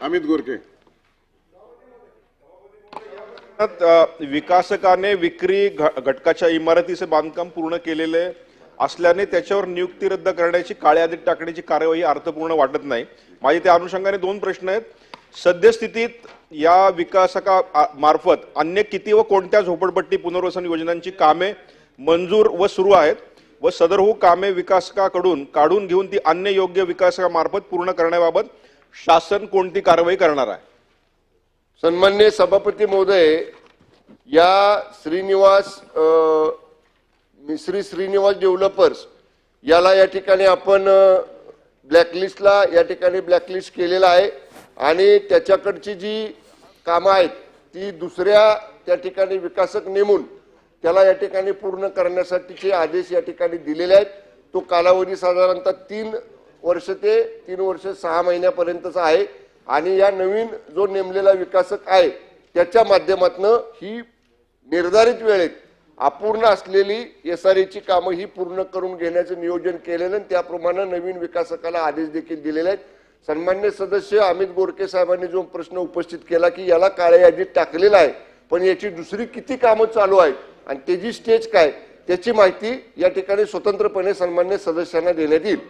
अमित गोरके विकासकाने विक्री घटकाच्या इमारतीचे बांधकाम पूर्ण केलेले असल्याने त्याच्यावर नियुक्ती रद्द करण्याची काळ्या यादीत टाकण्याची कार्यवाही अर्थपूर्ण वाटत नाही. माझे त्या अनुषंगाने दोन प्रश्न आहेत. सद्यस्थितीत या विकासका मार्फत अन्य किती व कोणत्या झोपडपट्टी पुनर्वसन योजनांची कामे मंजूर व सुरू आहेत व सदरहू हो कामे विकासकाकडून काढून घेऊन ती अन्य योग्य विकासकामार्फत पूर्ण करण्याबाबत शासन कोणती कारवाई करणार आहे? सन्मान्य सभापती महोदय या श्रीनिवास श्री श्रीनिवास डेव्हलपर्स याला या ठिकाणी आपण ब्लॅकलिस्टला या ठिकाणी ब्लॅकलिस्ट केलेला आहे आणि त्याच्याकडची जी कामं आहेत ती दुसऱ्या त्या ठिकाणी विकासक नेमून त्याला या ठिकाणी पूर्ण करण्यासाठीचे आदेश या ठिकाणी दिलेले आहेत. तो कालावधी साधारणतः तीन वर्ष ते तीन वर्ष सहा महिन्यापर्यंतचा आहे. आणि या नवीन जो नेमलेला विकासक आहे त्याच्या माध्यमातून ही निर्धारित वेळेत अपूर्ण असलेली एस आर एची कामं ही पूर्ण करून घेण्याचं नियोजन केलेलं आणि त्याप्रमाणे नवीन विकासकाला आदेश देखील दिलेले आहेत. सन्मान्य सदस्य अमित गोरके साहेबांनी जो प्रश्न उपस्थित केला की याला काळ्या यादीत टाकलेला आहे पण याची दुसरी किती कामं चालू आहेत आणि त्याची स्टेज काय त्याची माहिती या ठिकाणी स्वतंत्रपणे सन्मान्य सदस्यांना देण्यात येईल.